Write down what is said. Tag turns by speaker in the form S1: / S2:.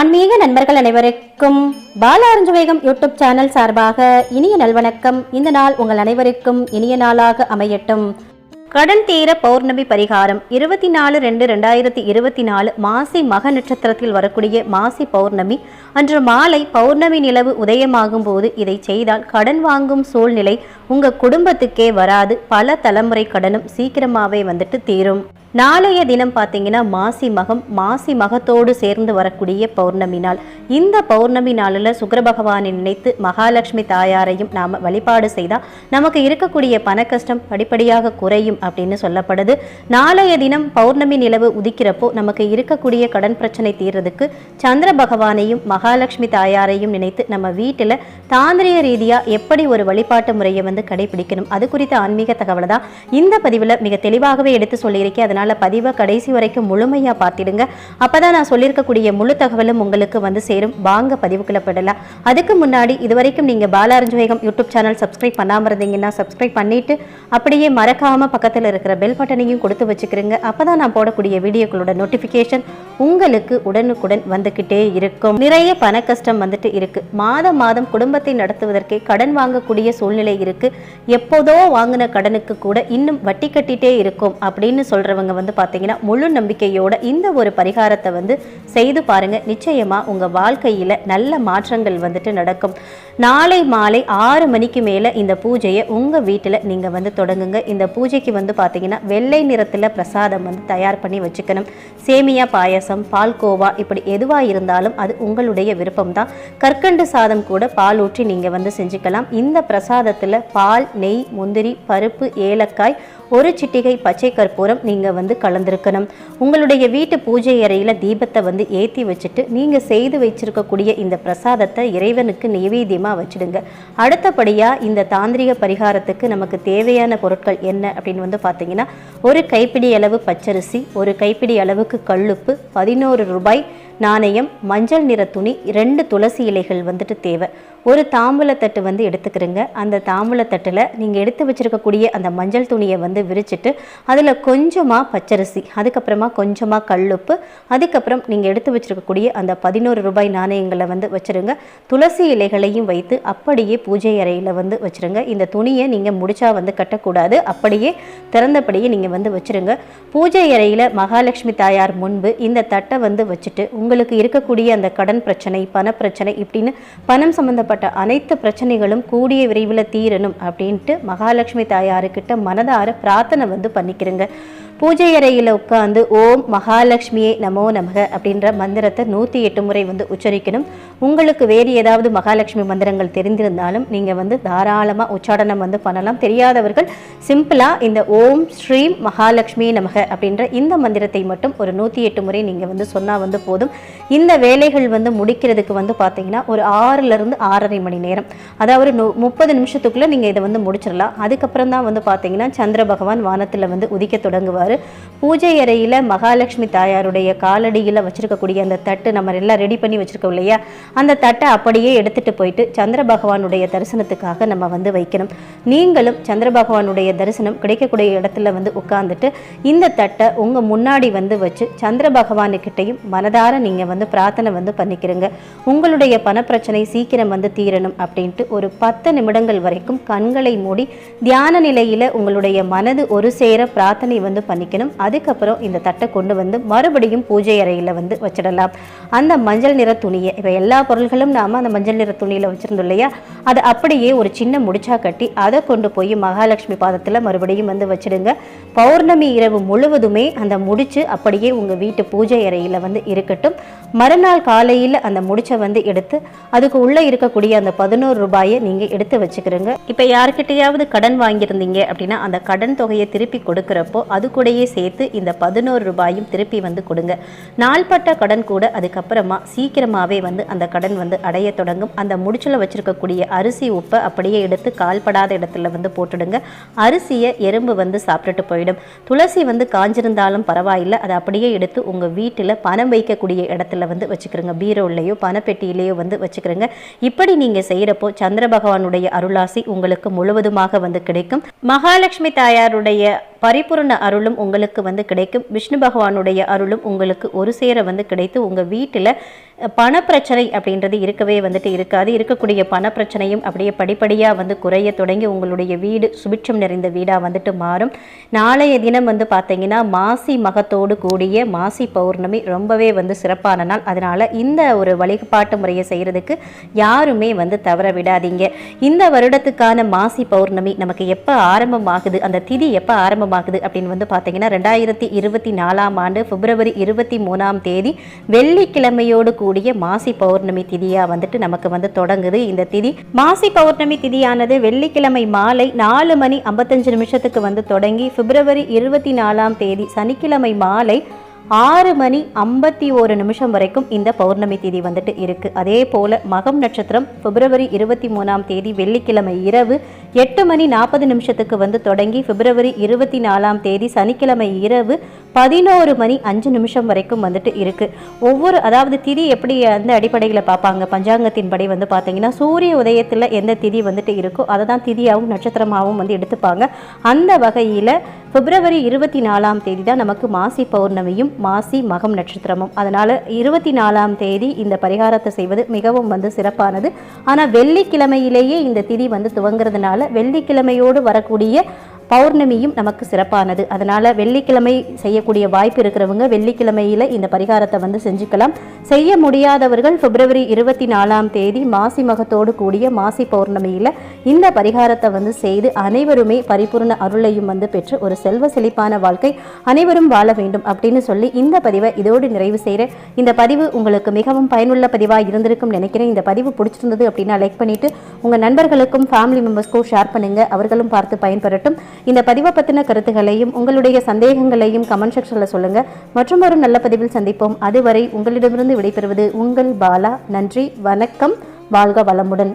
S1: ஆன்மீக நண்பர்கள் அனைவருக்கும் வேகம் யூடியூப் சேனல் சார்பாக இனிய நல்வணக்கம். இந்த நாள் உங்கள் அனைவருக்கும் இனிய நாளாக அமையட்டும். கடன் தீர பௌர்ணமி பரிகாரம் இருபத்தி நாலு ரெண்டு ரெண்டாயிரத்தி இருபத்தி நாலு மாசி மக நட்சத்திரத்தில் வரக்கூடிய மாசி பௌர்ணமி அன்று மாலை பௌர்ணமி நிலவு உதயமாகும் போது இதை செய்தால் கடன் வாங்கும் சூழ்நிலை உங்க குடும்பத்துக்கே வராது. பல தலைமுறை கடனும் சீக்கிரமாவே வந்துட்டு தீரும். நாளைய தினம் பார்த்தீங்கன்னா மாசி மகம் மாசி மகத்தோடு சேர்ந்து வரக்கூடிய பௌர்ணமி நாள். இந்த பௌர்ணமி நாளில் சுக்கர பகவானை நினைத்து மகாலட்சுமி தாயாரையும் நாம் வழிபாடு செய்தால் நமக்கு இருக்கக்கூடிய பண கஷ்டம் படிப்படியாக குறையும் அப்படின்னு சொல்லப்படுது. நாளைய தினம் பௌர்ணமி நிலவு உதிக்கிறப்போ நமக்கு இருக்கக்கூடிய கடன் பிரச்சனை தீர்றதுக்கு சந்திர பகவானையும் மகாலட்சுமி தாயாரையும் நினைத்து நம்ம வீட்டில் தாந்திரிய ரீதியாக எப்படி ஒரு வழிபாட்டு முறையை வந்து கடைபிடிக்கணும்? அது குறித்த ஆன்மீக தகவலை தான் இந்த பதிவில் மிக தெளிவாகவே எடுத்து சொல்லியிருக்கேன். அதனால் பதிவை கடைசி வரைக்கும் முழுமையாக பார்த்துடுங்க. அப்போ தான் நான் சொல்லியிருக்கக்கூடிய முழு தகவலும் உங்களுக்கு வந்து சேரும். வாங்க பதிவுக்குள்ளப்படலாம் அதுக்கு முன்னாடி இதுவரைக்கும் நீங்கள் பாலாரஞ்சுவேகம் யூடியூப் சேனல் சப்ஸ்கிரைப் பண்ணாமல் இருந்தீங்கன்னா சப்ஸ்கிரைப் பண்ணிட்டு அப்படியே மறக்காமல் பக்கத்தில் இருக்கிற பெல் பட்டனையும் கொடுத்து வச்சுக்கிறேங்க அப்போ தான் நான் போடக்கூடிய வீடியோக்களோட நோட்டிஃபிகேஷன் உங்களுக்கு உடனுக்குடன் வந்துக்கிட்டே இருக்கும். நிறைய பண கஷ்டம் வந்துட்டு இருக்கு. மாதம் மாதம் குடும்பத்தை நடத்துவதற்கே கடன் வாங்கக்கூடிய சூழ்நிலை இருக்கு. எப்போதோ வாங்கின கடனுக்கு கூட இன்னும் வட்டி கட்டிட்டே இருக்கும் அப்படின்னு சொல்றவங்க வந்து பார்த்தீங்கன்னா முழு நம்பிக்கையோட இந்த ஒரு பரிகாரத்தை வந்து செய்து பாருங்க. நிச்சயமா உங்க வாழ்க்கையில நல்ல மாற்றங்கள் வந்துட்டு நடக்கும். நாளை மாலை ஆறு மணிக்கு மேல இந்த பூஜையை உங்க வீட்டில் நீங்க வந்து தொடங்குங்க. இந்த பூஜைக்கு வந்து பார்த்தீங்கன்னா வெள்ளை நிறத்துல பிரசாதம் வந்து தயார் பண்ணி வச்சுக்கணும். சேமியா பாயசம் பால்கோவா இப்படி எதுவாக இருந்தாலும் அது உங்களுடைய விருப்பம் தான் கற்கண்டு சாதம் கூட பால் ஊற்றி நீங்கள் வந்து செஞ்சுக்கலாம். இந்த பிரசாதத்தில் பால் நெய் முந்திரி பருப்பு ஏலக்காய் ஒரு சிட்டிகை பச்சை கற்பூரம் நீங்கள் வந்து கலந்துருக்கணும். உங்களுடைய வீட்டு பூஜை அறையில் தீபத்தை வந்து ஏற்றி வச்சுட்டு நீங்கள் செய்து வச்சிருக்கக்கூடிய இந்த பிரசாதத்தை இறைவனுக்கு நைவேத்தியமாக வச்சுடுங்க. அடுத்தபடியாக இந்த தாந்திரிக பரிகாரத்துக்கு நமக்கு தேவையான பொருட்கள் என்ன அப்படின்னு வந்து பார்த்தீங்கன்னா ஒரு கைப்பிடி அளவு பச்சரிசி ஒரு கைப்பிடி அளவுக்கு கல்லுப்பு பதினோரு ரூபாய் நாணயம் மஞ்சள் நிற துணி ரெண்டு துளசி இலைகள் வந்துட்டு தேவை. ஒரு தாம்பூலத்தட்டு வந்து எடுத்துக்கிறேங்க. அந்த தாம்பூலத்தட்டில் நீங்கள் எடுத்து வச்சுருக்கக்கூடிய அந்த மஞ்சள் துணியை வந்து விரிச்சிட்டு அதில் கொஞ்சமாக பச்சரிசி அதுக்கப்புறமா கொஞ்சமாக கல்லுப்பு அதுக்கப்புறம் நீங்கள் எடுத்து வச்சிருக்கக்கூடிய அந்த பதினோரு ரூபாய் நாணயங்களை வந்து வச்சிருங்க. துளசி இலைகளையும் வைத்து அப்படியே பூஜை அறையில் வந்து வச்சிருங்க. இந்த துணியை நீங்கள் முடிச்சா வந்து கட்டக்கூடாது. அப்படியே திறந்தபடியே நீங்கள் வந்து வச்சிருங்க. பூஜை அறையில் மகாலட்சுமி தாயார் முன்பு இந்த தட்டை வந்து வச்சுட்டு உங்களுக்கு இருக்கக்கூடிய அந்த கடன் பிரச்சனை பண பிரச்சனை இப்படின்னு பணம் சம்மந்த சம்பந்தப்பட்ட அனைத்து பிரச்சனைகளும் கூடிய விரைவில் தீரணும் அப்படின்ட்டு மகாலட்சுமி தாயாருக்கிட்ட மனதார பிரார்த்தனை வந்து பண்ணிக்கிறேங்க. பூஜை அறையில் உட்காந்து ஓம் மகாலட்சுமியே நமோ நமக அப்படின்ற மந்திரத்தை நூற்றி எட்டு முறை வந்து உச்சரிக்கணும். உங்களுக்கு வேறு ஏதாவது மகாலட்சுமி மந்திரங்கள் தெரிந்திருந்தாலும் நீங்கள் வந்து தாராளமாக உச்சாடனம் வந்து பண்ணலாம். தெரியாதவர்கள் சிம்பிளாக இந்த ஓம் ஸ்ரீம் மகாலட்சுமி நமக அப்படின்ற இந்த மந்திரத்தை மட்டும் ஒரு நூற்றி எட்டு முறை நீங்கள் வந்து சொன்னால் வந்து போதும். இந்த வேலைகள் வந்து முடிக்கிறதுக்கு வந்து பார்த்தீங்கன்னா ஒரு ஆறுலேருந்து ஆறரை மணி நேரம். அதாவது நு முப்பது நிமிஷத்துக்குள்ளே நீங்கள் இதை வந்து முடிச்சிடலாம். அதுக்கப்புறம் தான் வந்து பார்த்தீங்கன்னா சந்திர பகவான் வானத்தில் வந்து உதிக்க தொடங்குவார். பூஜை அறையில் மகாலட்சுமி தாயாருடைய காலடியில் வச்சுருக்கக்கூடிய அந்த தட்டு நம்ம எல்லாம் ரெடி பண்ணி வச்சுருக்கோம் இல்லையா? அந்த தட்டை அப்படியே எடுத்துகிட்டு போயிட்டு சந்திர பகவானுடைய தரிசனத்துக்காக நம்ம வந்து வைக்கணும். நீங்களும் சந்திர பகவானுடைய தரிசனம் கிடைக்கக்கூடிய இடத்துல வந்து உட்காந்துட்டு இந்த தட்டை உங்கள் முன்னாடி வந்து வச்சு சந்திர பகவானுக்கிட்டையும் மனதார நீங்கள் வந்து பிரார்த்தனை வந்து பண்ணிக்கிறங்க. உங்களுடைய பணப்பிரச்சனை சீக்கிரம் வந்து தீரணும் அப்படின்ட்டு ஒரு பத்து நிமிடங்கள் வரைக்கும் கண்களை மூடி தியான நிலையில் உங்களுடைய மனது ஒரு சேர பிரார்த்தனை வந்து பண்ணி பண்ணிக்கணும் அதுக்கப்புறம் இந்த தட்டை கொண்டு வந்து மறுபடியும் பூஜை அறையில் வந்து வச்சிடலாம். அந்த மஞ்சள் நிற துணியை இப்போ எல்லா பொருள்களும் நாம் அந்த மஞ்சள் நிற துணியில் வச்சுருந்தோம் இல்லையா? அதை அப்படியே ஒரு சின்ன முடிச்சா கட்டி அதை கொண்டு போய் மகாலட்சுமி பாதத்தில் மறுபடியும் வந்து வச்சிடுங்க. பௌர்ணமி இரவு முழுவதுமே அந்த முடிச்சு அப்படியே உங்கள் வீட்டு பூஜை அறையில் வந்து இருக்கட்டும். மறுநாள் காலையில் அந்த முடிச்சை வந்து எடுத்து அதுக்கு உள்ளே இருக்கக்கூடிய அந்த பதினோரு ரூபாயை நீங்கள் எடுத்து வச்சுக்கிறோங்க. இப்போ யாருக்கிட்டையாவது கடன் வாங்கியிருந்தீங்க அப்படின்னா அந்த கடன் தொகையை திருப்பி கொடுக்குறப்போ அது கூட அதோடையே சேர்த்து இந்த பதினோரு ரூபாயும் திருப்பி வந்து கொடுங்க. நாள்பட்ட கடன் கூட அதுக்கப்புறமா சீக்கிரமாகவே வந்து அந்த கடன் வந்து அடைய தொடங்கும். அந்த முடிச்சில் வச்சிருக்கக்கூடிய அரிசி உப்பை அப்படியே எடுத்து கால்படாத இடத்துல வந்து போட்டுடுங்க. அரிசியை எறும்பு வந்து சாப்பிட்டுட்டு போயிடும். துளசி வந்து காஞ்சிருந்தாலும் பரவாயில்லை. அதை அப்படியே எடுத்து உங்கள் வீட்டில் பணம் வைக்கக்கூடிய இடத்துல வந்து வச்சுக்கிறோங்க. பீரோலையோ பணப்பெட்டியிலையோ வந்து வச்சுக்கிறோங்க. இப்படி நீங்கள் செய்கிறப்போ சந்திர பகவானுடைய அருளாசி உங்களுக்கு முழுவதுமாக வந்து கிடைக்கும். மகாலட்சுமி தாயாருடைய பரிபூரண அருளும் உங்களுக்கு வந்து கிடைக்கும். விஷ்ணு பகவானுடைய அருளும் உங்களுக்கு ஒரு சேர வந்து கிடைத்து உங்கள் வீட்டில் பணப்பிரச்சனை அப்படின்றது இருக்கவே வந்துட்டு இருக்காது. இருக்கக்கூடிய பணப்பிரச்சனையும் அப்படியே படிப்படியாக வந்து குறைய தொடங்கி உங்களுடைய வீடு சுபிட்சம் நிறைந்த வீடாக வந்துட்டு மாறும். நாளைய தினம் வந்து பார்த்தீங்கன்னா மாசி மகத்தோடு கூடிய மாசி பௌர்ணமி ரொம்பவே வந்து சிறப்பான நாள். அதனால் இந்த ஒரு வழிபாட்டு முறையை செய்கிறதுக்கு யாருமே வந்து தவற விடாதீங்க. இந்த வருடத்துக்கான மாசி பௌர்ணமி நமக்கு எப்போ ஆரம்பமாகுது அந்த திதி எப்போ ஆரம்பமாகுது அப்படின்னு வந்து பார்த்தீங்கன்னா ரெண்டாயிரத்தி இருபத்தி நாலாம் ஆண்டு பிப்ரவரி இருபத்தி மூணாம் தேதி வெள்ளிக்கிழமையோடு கூடிய மாசி பௌர்ணமி திதியா வந்துட்டு நமக்கு வந்து தொடங்குது. இந்த திதி மாசி பௌர்ணமி திதியானது வெள்ளிக்கிழமை மாலை நாலு மணி ஐம்பத்தஞ்சு நிமிஷத்துக்கு வந்து தொடங்கி பிப்ரவரி இருபத்தி நாலாம் தேதி சனிக்கிழமை மாலை ஆறு மணி ஐம்பத்தி ஒரு நிமிஷம் வரைக்கும் இந்த பௌர்ணமி தேதி வந்துட்டு இருக்கு. அதே போல மகம் நட்சத்திரம் பிப்ரவரி இருபத்தி மூணாம் தேதி வெள்ளிக்கிழமை இரவு எட்டு மணி நாற்பது நிமிஷத்துக்கு வந்து தொடங்கி பிப்ரவரி இருபத்தி நாலாம் தேதி சனிக்கிழமை இரவு பதினோரு மணி அஞ்சு நிமிஷம் வரைக்கும் வந்துட்டு இருக்குது ஒவ்வொரு அதாவது திதி எப்படி அந்த அடிப்படையில் பார்ப்பாங்க? பஞ்சாங்கத்தின் படி வந்து பார்த்தீங்கன்னா சூரிய உதயத்தில் எந்த திதி வந்துட்டு இருக்கோ அதை தான் திதியாகவும் நட்சத்திரமாகவும் வந்து எடுத்துப்பாங்க. அந்த வகையில் பிப்ரவரி இருபத்தி நாலாம் தேதி தான் நமக்கு மாசி பௌர்ணமியும் மாசி மகம் நட்சத்திரமும். அதனால் இருபத்தி நாலாம் தேதி இந்த பரிகாரத்தை செய்வது மிகவும் வந்து சிறப்பானது. ஆனால் வெள்ளிக்கிழமையிலேயே இந்த திதி வந்து துவங்குறதுனால வெள்ளிக்கிழமையோடு வரக்கூடிய பௌர்ணமியும் நமக்கு சிறப்பானது. அதனால் வெள்ளிக்கிழமை செய்யக்கூடிய வாய்ப்பு இருக்கிறவங்க வெள்ளிக்கிழமையில் இந்த பரிகாரத்தை வந்து செஞ்சுக்கலாம். செய்ய முடியாதவர்கள் பிப்ரவரி இருபத்தி நாலாம் தேதி மாசி மகத்தோடு கூடிய மாசி பௌர்ணமியில் இந்த பரிகாரத்தை வந்து செய்து அனைவருமே பரிபூர்ண அருளையும் வந்து பெற்று ஒரு செல்வ செழிப்பான வாழ்க்கை அனைவரும் வாழ வேண்டும் அப்படின்னு சொல்லி இந்த பதிவை இதோடு நிறைவு செய்கிறேன். இந்த பதிவு உங்களுக்கு மிகவும் பயனுள்ள பதிவாக இருந்திருக்கும் நினைக்கிறேன். இந்த பதிவு பிடிச்சிருந்தது அப்படின்னா லைக் பண்ணிவிட்டு உங்கள் நண்பர்களுக்கும் ஃபேமிலி மெம்பர்ஸ்க்கும் ஷேர் பண்ணுங்கள் அவர்களும் பார்த்து பயன்பெறட்டும். இந்த பதிவை பற்றின கருத்துகளையும் உங்களுடைய சந்தேகங்களையும் கமெண்ட் செக்ஷனில் சொல்லுங்கள் மற்றும் ஒரு நல்ல பதிவில் சந்திப்போம். அதுவரை உங்களிடமிருந்து விடைபெறுவது உங்கள் பாலா. நன்றி வணக்கம். வாழ்க வளமுடன்.